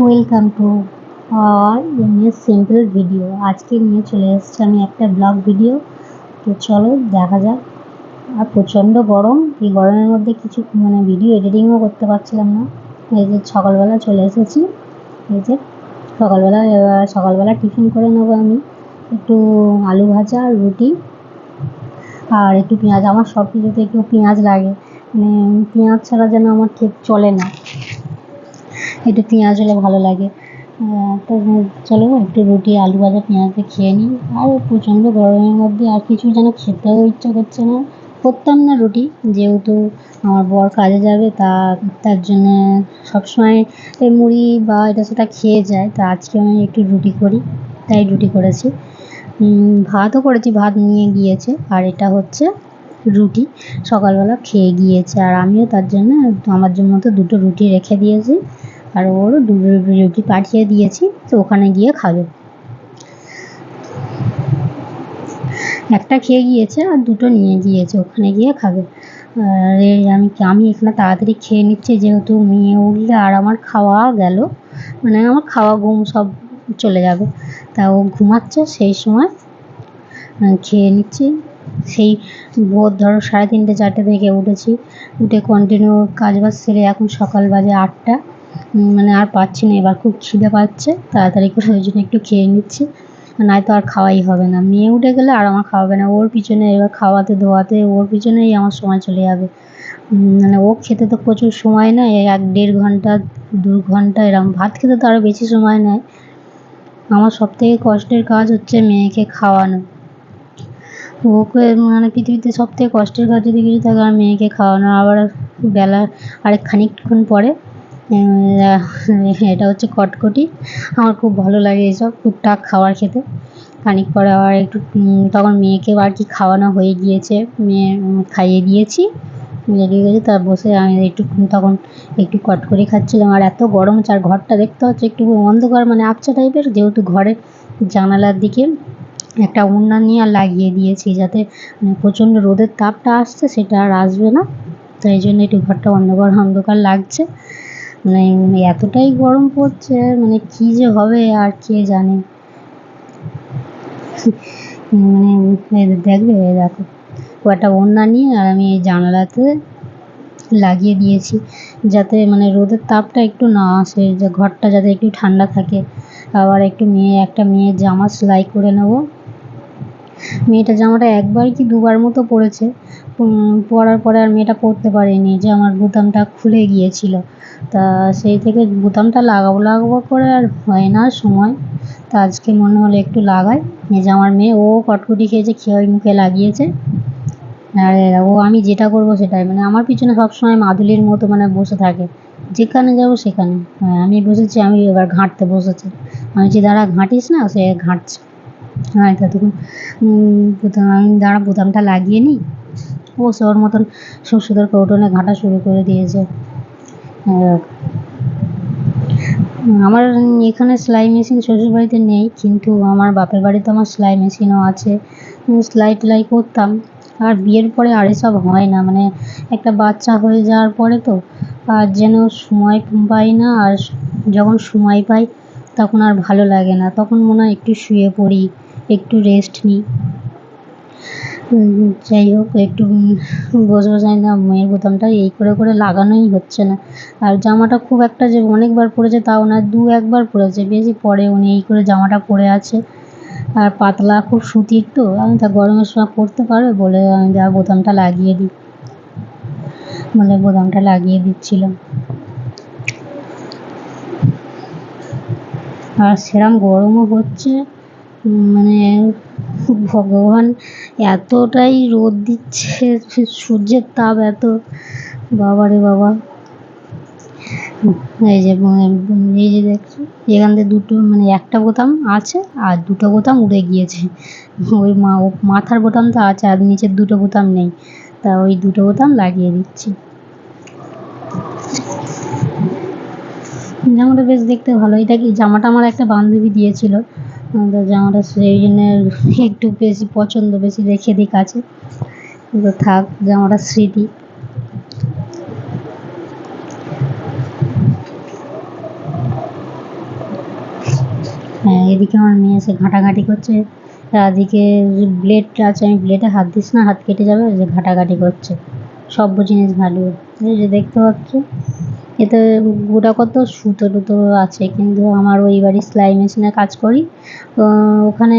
Welcome to R MS simple video আজকে নিয়ে চলে এসেছি আমি একটা ব্লগ ভিডিও তো চলো দেখা যাক। আর প্রচণ্ড গরম। এই গরমের মধ্যে কিছু মানে ভিডিও এডিটিংও করতে পারছিলাম না। এই যে সকালবেলা চলে এসেছি। এই যে সকালবেলা সকালবেলা টিফিন করে নেব আমি। একটু আলু ভাজা রুটি। আর একটু পেঁয়াজ। আমার সব কিছুতে একটু পেঁয়াজ লাগে। মানে পেঁয়াজ ছাড়া যেন আমার ঠিক চলে না। একটু পেঁয়াজ হলে ভালো লাগে। তো চলো একটু রুটি, আলু ভাজা, পেঁয়াজ খেয়ে নিই। আর প্রচণ্ড গরমের মধ্যে আর কিছু যেন খেতেও ইচ্ছা করছে না। করতাম না রুটি, যেহেতু আমার বর কাজে যাবে, তা, তার জন্যে সবসময় মুড়ি বা এটা সেটা খেয়ে যায়। তা আজকে আমি একটু রুটি করি, তাই রুটি করেছি। ভাতও করেছি, ভাত নিয়ে গিয়েছে। আর এটা হচ্ছে রুটি, সকালবেলা খেয়ে গিয়েছে। আর আমিও তার জন্য, আমার জন্য তো দুটো রুটি রেখে দিয়েছি। আর ওর রুটি পাঠিয়ে দিয়েছি, তো ওখানে গিয়ে খাবে। একটা খেয়ে গিয়েছে আর দুটো নিয়ে গিয়েছে, ওখানে গিয়ে খাবে। আর আমি আমি এখানে তাড়াতাড়ি খেয়ে নিচ্ছি, যেহেতু মেয়ে উঠলে আর আমার খাওয়া গেল মানে আমার খাওয়া ঘুম সব চলে যাবে। তা ও ঘুমাচ্ছে, সেই সময় খেয়ে নিচ্ছি। সেই ভোর ধরো সাড়ে তিনটে, চারটে থেকে উঠেছি। উঠে কন্টিনিউ কাজ বাজ সেরে এখন সকাল বাজে আটটা। মানে আর পাচ্ছি না, এবার খুব খিদে পাচ্ছে, তাড়াতাড়ি করে ওই জন্য একটু খেয়ে নিচ্ছি। নয়তো আর খাওয়াই হবে না। মেয়ে উঠে গেলে আর আমার খাওয়াবে না, ওর পিছনে এবার খাওয়াতে ধোয়াতে ওর পিছনেই আমার সময় চলে যাবে। মানে ও খেতে তো প্রচুর সময় নেয় এক দেড় ঘণ্টা, দু ঘণ্টা এরকম ভাত খেতে তো আরও বেশি সময় নেয়। আমার সবথেকে কষ্টের কাজ হচ্ছে মেয়েকে খাওয়ানো। ওকে মানে পৃথিবীতে সবথেকে কষ্টের কাজ যদি কিছু থাকে, আর মেয়েকে খাওয়ানো। আবার বেলা আরেক খানিকক্ষণ পরে এটা হচ্ছে কটকটি। আমার খুব ভালো লাগে এসব, টুকটাক খাবার খেতে। খানিক পরে আবার একটু তখন মেয়েকেও আর কি খাওয়ানো হয়ে গিয়েছে, মেয়ে খাইয়ে দিয়েছি। রেডি হয়ে গেছে, তা বসে আমি একটু, তখন একটু কটকটি খাচ্ছিলাম। আর এত গরম আর ঘরটা দেখতে হচ্ছে একটু অন্ধকার মানে আবছা টাইপের। যেহেতু ঘরে জানালার দিকে একটা ওড়না নিয়ে লাগিয়ে দিয়েছি, যাতে মানে প্রচণ্ড রোদের তাপটা আসছে, সেটা আর আসবে না। তাই জন্য একটু ঘরটা অন্ধকার অন্ধকার লাগছে। মানে এতটাই গরম পড়ছে মানে কী যে হবে আর কে জানে। মানে দেখবে দেখো। ও একটা ওড়না নিয়ে আর আমি এই জানালাতে লাগিয়ে দিয়েছি, যাতে মানে রোদের তাপটা একটু না আসে, যে ঘরটা যাতে একটু ঠান্ডা থাকে। আবার একটু মেয়ে, একটা মেয়ের জামা সেলাই করে নেব। মেয়েটা জামাটা একবার কি দুবার মতো পরেছে পরার পরে আর মেয়েটা পরতে পারেনি, যে আমার বোতামটা খুলে গিয়েছিল। তা সেই থেকে বোতামটা লাগাবো লাগাবো করে আর হয় না সময়। তা আজকে মনে হলো একটু লাগাই। যে আমার মেয়ে, ও কটকটি খেয়েছে খেয়ে মুখে লাগিয়েছে। আর ও আমি যেটা করব সেটাই। মানে আমার পিছনে সবসময় মাদুলির মতো মানে বসে থাকে। যেখানে যাব সেখানে। হ্যাঁ আমি বসেছি, আমি এবার ঘাঁটতে বসেছি। আমি যে দাঁড়া, ঘাঁটিস না, সে ঘাঁটছে। হ্যাঁ ততক্ষণ বোতাম আমি দাঁড়া, বোতামটা লাগিয়ে নিই। ও সে ওর মতন সুন্দর কৌটনে ঘাঁটা শুরু করে দিয়েছে। আমার এখানে সেলাই মেশিন শ্বশুরবাড়িতে নেই, কিন্তু আমার বাপের বাড়িতে আমার সেলাই মেশিনও আছে। সেলাই টেলাই করতাম। আর বিয়ের পরে আর এসব হয় না মানে একটা বাচ্চা হয়ে যাওয়ার পরে তো আর যেন সময় পাই না, আর যখন সময় পাই তখন আর ভালো লাগে না। তখন মনে হয় একটু শুয়ে পড়ি। একটু রেস্ট নিই যাই হোক, একটু বসে বসে না, মেয়ের বোতামটা এই করে করে লাগানোই হচ্ছে না। আর জামাটা খুব একটা যে অনেকবার পরেছে তাও না, দু একবার পরেছে, বেশি পরে উনি এই করে জামাটা পরে আছে। আর পাতলা খুব সুতির তো, আমি তা গরমের সময় পরতে পারবে বলে আমি যা বোতামটা লাগিয়ে দিই বলে বোতামটা লাগিয়ে দিচ্ছিলাম। আর সেরম গরমও হচ্ছে। মানে ভগবান এতটাই রোদ দিচ্ছে সূর্যের তাপ এত বাবা রে বাবা। এই যে এই যে দেখছি এখান থেকে দুটো মানে একটা বোতাম আছে আর দুটো বোতাম উড়ে গিয়েছে। ওই মা, মাথার বোতাম তো আছে আর নিচের দুটো বোতাম নেই। তা ওই দুটো বোতাম লাগিয়ে দিচ্ছি। জামাটা বেশ দেখতে ভালো। এটা কি, জামাটা আমার একটা বান্ধবী দিয়েছিল। তো জামাটা সেই জন্য একটু বেশি পছন্দ, বেশি রেখে দিই কাছে তো থাক, জামাটা স্মৃতি। হ্যাঁ এদিকে আমার মেয়ে এসে ঘাঁটাঘাঁটি করছে। এদিকে ব্লেডটা আছে, আমি ব্লেডে হাত দিস না, হাত কেটে যাবে ঘাঁটাঘাঁটি করছে। সব জিনিস ভালো। এই যে দেখতে পাচ্ছ, এতে গোটা কত সুতো টুতো আছে, কিন্তু আমার ওই বাড়ির সেলাই মেশিনে কাজ করি ওখানে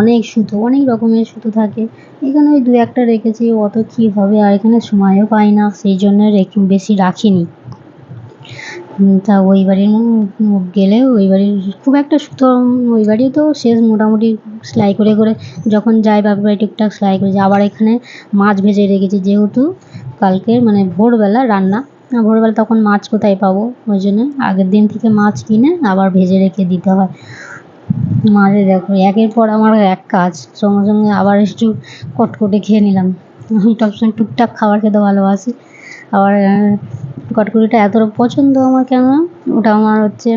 অনেক সুতো, অনেক রকমের সুতো থাকে। এখানে ওই দু একটা রেখেছি, অত কী হবে, আর এখানে সময়ও পাই না, সেই জন্য রেখে বেশি রাখিনি। তা ওই বাড়ির গেলে ওই বাড়ির খুব একটা সুতো ওই বাড়িও তো শেষ মোটামুটি সেলাই করে করে যখন যাই বাপের বাড়ি টুকটাক সেলাই করেছি আবার এখানে মাছ ভেজে রেখেছি যেহেতু কালকে মানে ভোরবেলা রান্না। ভোরবেলা তখন মাছ কোথায় পাবো? ওই জন্য আগের দিন থেকে মাছ কিনে আবার ভেজে রেখে দিতে হয়। মাঝে দেখো, একের পর আমার এক কাজ। সঙ্গে সঙ্গে আবার একটু কটকটে খেয়ে নিলাম। আমি সবসময় টুকটাক খাবার খেতে ভালোবাসি। আবার আহ, কটকটিটা এত পছন্দ আমার কেন ওটা আমার হচ্ছে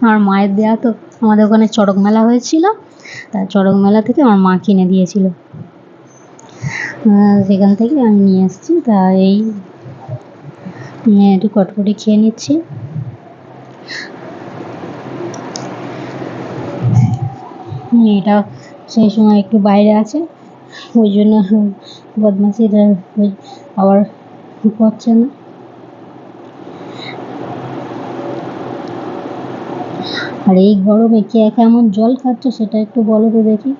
আমার মায়ের দেওয়া তো। আমাদের ওখানে চড়ক মেলা হয়েছিল। তা চড়ক মেলা থেকে আমার মা কিনে দিয়েছিল। সেখান থেকে আমি নিয়ে এসেছি। তা এই একটু কটকটি খেয়ে নিচ্ছি। মেয়েটা সেই সময় একটু বাইরে আছে। ওই জন্য বদমাশিটা ওই আবার করছে না। আর এই গরমে কে কেমন জল খাচ্ছ সেটা একটু বলো তো দেখি।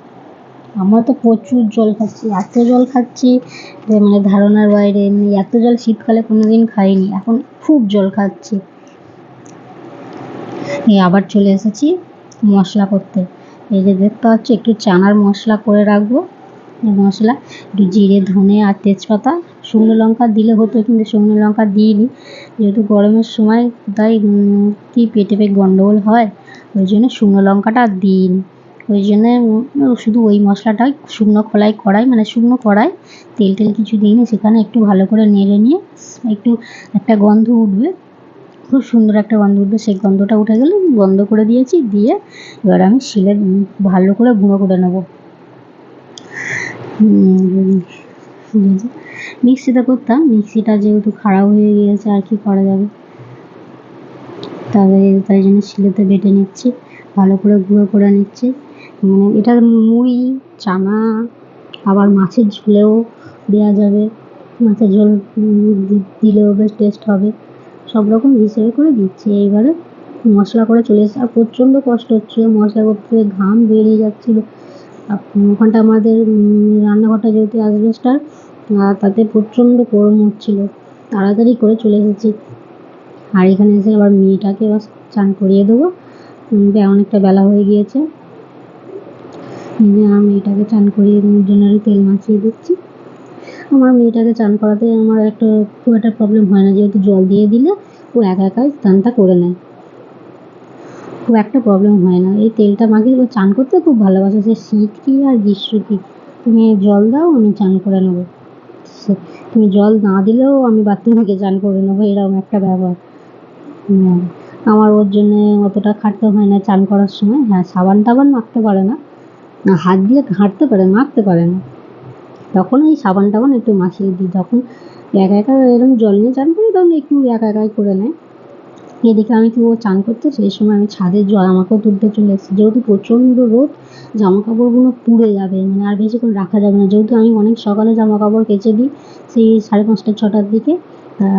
আমরা তো প্রচুর জল খাচ্ছি, এত জল খাচ্ছি যে মানে ধারণার বাইরে এমনি এত জল শীতকালে কোনোদিন খাইনি, এখন খুব জল খাচ্ছি। এই আবার চলে এসেছি মশলা করতে। এই যে দেখতে পাচ্ছ, একটু চানার মশলা করে রাখব। মশলা, একটু জিরে, ধনে আর তেজপাতা, শুকনো লঙ্কা দিলে হতো কিন্তু শুকনো লঙ্কা দিইনি। যেহেতু গরমের সময় তাই কি পেটে পেট গন্ডগোল হয় ওই জন্য শুকনো লঙ্কাটা দিইনি। ওই জন্য শুধু ওই মশলাটাই শুকনো খোলাই কড়াই মানে শুকনো কড়াই তেল টেল কিছু দিইনি সেখানে একটু ভালো করে নেড়ে নিয়ে একটু একটা গন্ধ উঠবে খুব সুন্দর একটা গন্ধ উঠবে। সেই গন্ধটা উঠে গেলে বন্ধ করে দিয়েছি দিয়ে এবার আমি শিলে ভালো করে গুঁড়ো করে নেব। উম, মিক্সিতে করতাম মিক্সিটা যেহেতু খারাপ হয়ে গিয়েছে আর কি করা যাবে? তবে তাই জন্য শিলেতে বেটে নিচ্ছি, ভালো করে গুঁড়ো করে নিচ্ছি। মানে এটা মুড়ি, চানা, আবার মাছের ঝোলেও দেওয়া যাবে। মাছের ঝোল দিলেও বেশ টেস্ট হবে। সব রকম হিসেবে করে দিচ্ছি। এইবারে মশলা করে চলে এসেছে আর প্রচণ্ড কষ্ট হচ্ছিল মশলা করতে ঘাম বেরিয়ে যাচ্ছিল। ওখানটা আমাদের রান্নাঘরটা যেহেতু অ্যাসবেস্টার তাতে প্রচণ্ড গরম হচ্ছিল। তাড়াতাড়ি করে চলে এসেছি। আর এখানে এসে আবার মেয়েটাকে এবার চান করিয়ে দেবো। অনেকটা বেলা হয়ে গিয়েছে। আমার মেয়েটাকে চান করিয়ে জন্য তেল মাখিয়ে দিচ্ছি। আমার মেয়েটাকে চান করাতে আমার একটা খুব একটা প্রবলেম হয় না যেহেতু জল দিয়ে দিলে ও একা একাই স্নানটা করে নেয়। খুব একটা প্রবলেম হয় না। এই তেলটা মাখিয়ে ও চান করতে খুব ভালোবাসে। সে শীত কি আর গ্রীষ্ম কি? তুমি জল দাও আমি চান করে নেব। তুমি জল না দিলেও আমি বাথরুমে গিয়ে চান করে নেব। এরকম একটা ব্যাপার। হুম, আমার ওর জন্য অতটা খাটতে হয় না চান করার সময়। হ্যাঁ সাবান টাবান মাখতে পারে না। হাত দিয়ে ঘাঁটতে পারে, মাখতে পারে না। তখন ওই সাবান টাবান একটু মাখিয়ে দিই। যখন একা একা এরকম জল নিয়ে চান করি, তখন একটু একা একাই করে নেয়। এদিকে আমি কি ও চান করতে, সেই সময় আমি ছাদের জল, আমাকেও তুলতে চলে এসেছি। যেহেতু প্রচণ্ড রোদ জামা কাপড়গুলো পুড়ে যাবে মানে আর বেশিক্ষণ রাখা যাবে না। যেহেতু আমি অনেক সকালে জামা কাপড় কেচে দিই, সেই সাড়ে পাঁচটা, ছটার দিকে।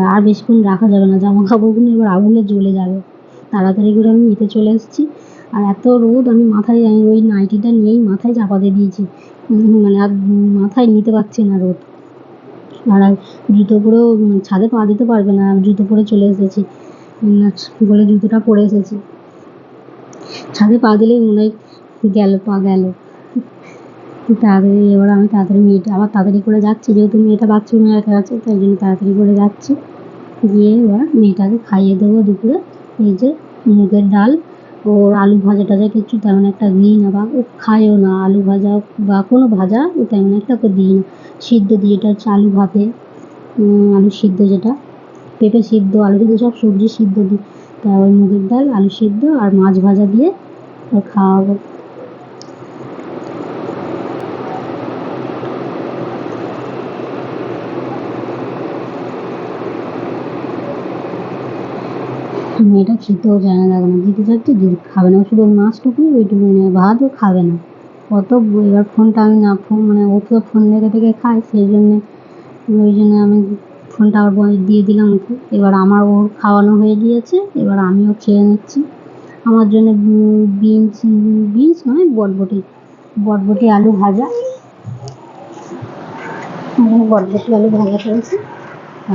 আর বেশিক্ষণ রাখা যাবে না। জামা কাপড়গুলো এবার আগুনে জ্বলে যাবে। তাড়াতাড়ি করে আমি নিতে চলে এসেছি। আর এত রোদ আমি মাথায় আমি ওই নাইটিটা নিয়েই মাথায় চাপাতে দিয়েছি। উম, মানে আর মাথায় নিতে পারছি না রোদ। আর জুতো পরেও ছাদে পা দিতে পারবে না। জুতো পরে চলে এসেছি। বলে জুতোটা পরে এসেছি। ছাদে পা দিলেই মনে হয় গেল পা গেল। তাড়াতাড়ি, এবার আমি তাড়াতাড়ি মেয়েটা, আবার তাড়াতাড়ি করে যাচ্ছি, যেহেতু মেয়েটা বাথরুমে একা আছে, তাই জন্য তাড়াতাড়ি করে যাচ্ছি। গিয়ে এবার মেয়েটাকে খাইয়ে দেবো দুপুরে। এই যে মুগের ডাল, ওর আলু ভাজা টাজা কিছু তেমন একটা দিই না, বা ও খায়ও না, আলু ভাজা বা কোনো ভাজা ও তেমন একটা ওকে দিই না। সিদ্ধ দিই এটা হচ্ছে আলু ভাতে আলু সিদ্ধ যেটা, পেঁপে সিদ্ধ, আলু সিদ্ধ সব সবজি সিদ্ধ দিই। তা ওই মুগের ডাল, আলু সিদ্ধ আর মাছ ভাজা দিয়ে ওর খাওয়াবো। মেয়েটা খেতেও চায় না, দেখো না, দিতে চাচ্ছে দিদি খাবে না। শুধু মাছটুকুই ওইটুকু নেবে ভাতও খাবে না। কত এবার ফোনটা আমি না, ফোন মানে ও ফোন দেখে দেখে খায় সেই জন্যে, ওই জন্য আমি ফোনটা আবার দিয়ে দিলাম ওকে। এবার আমার ওর খাওয়ানো হয়ে গিয়েছে, এবার আমিও খেয়ে নিচ্ছি। আমার জন্য বিনস বিনস নয়, বটবটি বটবটি আলু ভাজা। বটবটি আলু ভাজা করেছি।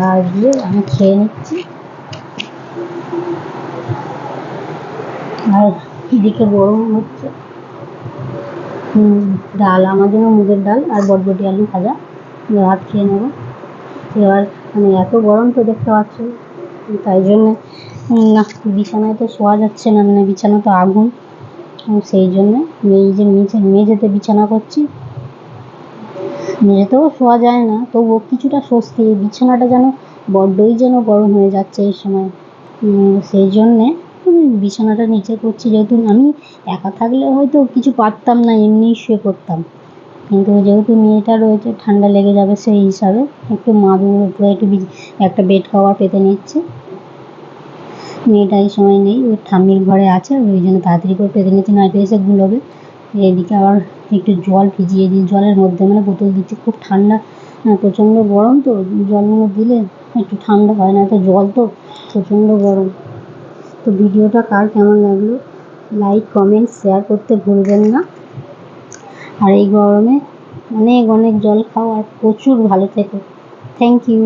আর দিয়ে আমি খেয়ে নিচ্ছি। আর এদিকে গরম হচ্ছে? ডাল, আমার জন্য মুগের ডাল আর বটবটি আলু ভাজা। ভাত খেয়ে নেব। এবার মানে এত গরম তো দেখতে পাচ্ছ। তাই জন্যে না, বিছানায় তো শোয়া যাচ্ছে না মানে বিছানা তো আগুন। সেই জন্যে এই যে মেঝে, মেঝেতে বিছানা করছি। মেঝেতেও শোয়া যায় না, তবুও কিছুটা স্বস্তি। বিছানাটা যেন বড্ডই যেন গরম হয়ে যাচ্ছে এই সময়। সেই জন্যে বিছানাটা নিচে করছি যেহেতু আমি একা থাকলে হয়তো কিছু পারতাম না এমনিই শুয়ে পড়তাম। কিন্তু যেহেতু মেয়েটা রয়েছে ঠান্ডা লেগে যাবে সেই হিসাবে একটু মাদুর উপরে একটু একটা বেড কভার পেতে নিচ্ছে। মেয়েটা এই সময় নেই ওই ঠাম্মির ঘরে আছে ওই জন্য তাড়াতাড়ি করে পেতে নিচ্ছে নয়তো এসে গুলোবে এদিকে আবার একটু জল ভিজিয়ে দিই জলের মধ্যে মানে বোতল দিচ্ছি খুব ঠান্ডা আহ, প্রচণ্ড গরম তো জলগুলো দিলে একটু ঠান্ডা হয় না তো জল তো প্রচণ্ড গরম। তো ভিডিওটা কার কেমন লাগল? লাইক কমেন্ট শেয়ার করতে ভুলবেন না। আর এই গরমে অনেক অনেক জল খাও আর প্রচুর ভালো থেকো। Thank you